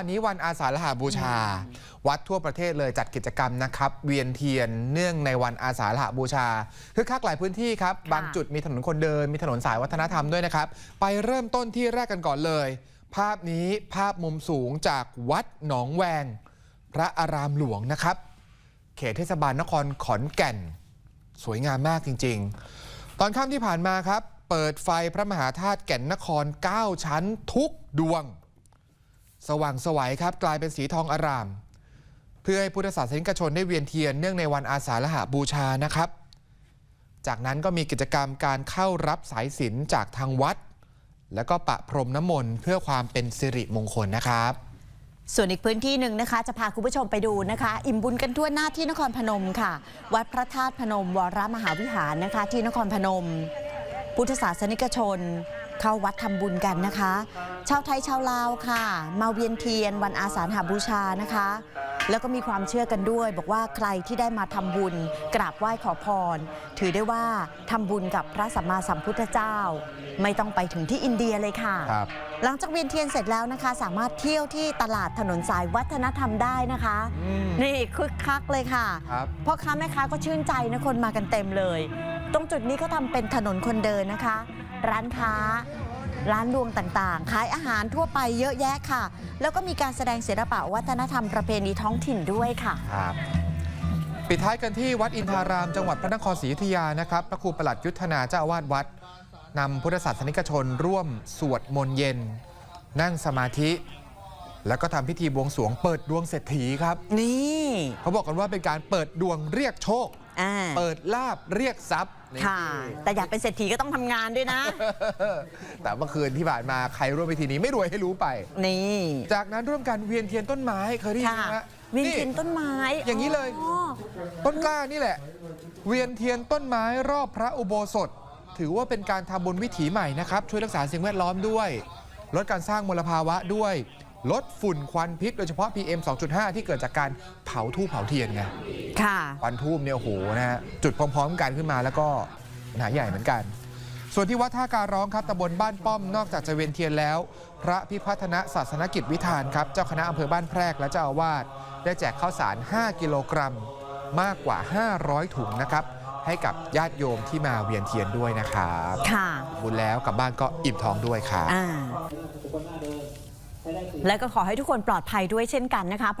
วันนี้วันอาสาฬหบูชา วัดทั่วประเทศเลยจัดกิจกรรมนะครับ เวียนเทียนเนื่องในวันอาสาฬหบูชาคือคักหลายพื้นที่ครับ บางจุดมีถนนคนเดิน มีถนนสายวัฒนธรรมด้วยนะครับ ไปเริ่มต้นที่แรกกันก่อนเลย ภาพนี้ภาพมุมสูงจากวัดหนองแวง พระอารามหลวงนะครับ เขตเทศบาลนครขอนแก่น สวยงามมากจริง ๆ ตอนค่ำที่ผ่านมาครับ เปิดไฟพระมหาธาตุแก่นนคร 9 ชั้นทุกดวง สว่างสวัยครับกลายเป็นสีทองอาราม เพื่อให้พุทธศาสนิกชนได้เวียนเทียนเนื่องในวันอาสาฬหบูชานะครับ จากนั้นก็มีกิจกรรมการเข้ารับสายสิญจนจากทางวัด แล้วก็ปะพรมน้ำมนต์เพื่อความเป็นสิริมงคลนะครับส่วนอีกพื้นที่หนึ่งนะคะ จะพาคุณผู้ชมไปดูนะคะ อิ่มบุญกันทั่วหน้าที่นครพนมค่ะ วัดพระธาตุพนมวรมหาวิหารนะคะ ที่นครพนม พุทธศาสนิกชน เข้าวัดทำบุญกันนะคะ ชาวไทยชาวลาวค่ะ มาเวียนเทียนวันอาสาฬหบูชานะคะ แล้วก็มีความเชื่อกันด้วย บอกว่าใครที่ได้มาทำบุญ กราบไหว้ขอพร ถือได้ว่าทำบุญกับพระสัมมาสัมพุทธเจ้า ไม่ต้องไปถึงที่อินเดียเลยค่ะ ครับ หลังจากเวียนเทียนเสร็จแล้วนะคะ สามารถเที่ยวที่ตลาดถนนสายวัฒนธรรมได้นะคะ อืม นี่คึกคักเลยค่ะครับ พ่อค้าแม่ค้าก็ชื่นใจนะคนมากันเต็มเลย ตรงจุดนี้ก็ทำเป็นถนนคนเดินนะคะ ร้านค้า ร้านรวงต่างๆ ขายอาหารทั่วไปเยอะแยะค่ะ แล้วก็มีการแสดงศิลปะวัฒนธรรมประเพณีท้องถิ่นด้วยค่ะ ครับปิดท้ายกันที่วัดอินทาราม จังหวัดพระนครศรีอยุธยานะครับ พระครูประหลัดยุทธนาเจ้าอาวาสวัดนำพุทธศาสนิกชนร่วมสวดมนต์เย็น นั่งสมาธิ แล้วก็ทำพิธีบวงสรวงเปิดดวงเศรษฐีครับ นี่ เขาบอกกันว่าเป็นการเปิดดวงเรียกโชค อ่า เปิดลาบเรียกทรัพย์นี่ ค่ะ แต่อยากเป็นเศรษฐีก็ต้องทำงานด้วยนะ แต่เมื่อคืนที่ผ่านมาใครร่วมพิธีนี้ไม่รวยให้รู้ไป นี่ จากนั้นร่วมกันเวียนเทียนต้นไม้เคยได้ยินค่ะ ไหมฮะเวียนเทียนต้นไม้อย่างนี้เลย อ๋อต้นกล้านี่แหละ เวียนเทียนต้นไม้รอบพระอุโบสถ ถือว่าเป็นการทำบุญวิถีใหม่นะครับ ช่วยรักษาสิ่งแวดล้อมด้วย ลดการสร้างมลภาวะด้วย ลดฝุ่นควันพิษโดยเฉพาะ PM 2.5 ที่เกิดจากการเผาทูบเผาเทียนไงค่ะควันทูบเนี่ยโอ้โหนะฮะจุดพร้อมๆกันขึ้นมาแล้วก็ปัญหาใหญ่เหมือนกัน ส่วนที่วัดท่าการร้องครับตำบลบ้านป้อมนอกจากจะเวียนเทียนแล้ว พระพิพัฒนศาสนกิจวิธานครับเจ้าคณะอำเภอบ้านแพรกและเจ้าอาวาสได้แจกข้าวสาร 5 กิโลกรัมมากกว่า 500 ถุงนะครับให้กับญาติโยมที่มาเวียนเทียนด้วยนะครับ ค่ะ บุญแล้วกลับบ้านก็อิ่มท้องด้วยครับอ่า และก็ขอให้ทุกคนปลอดภัยด้วยเช่นกันนะคะ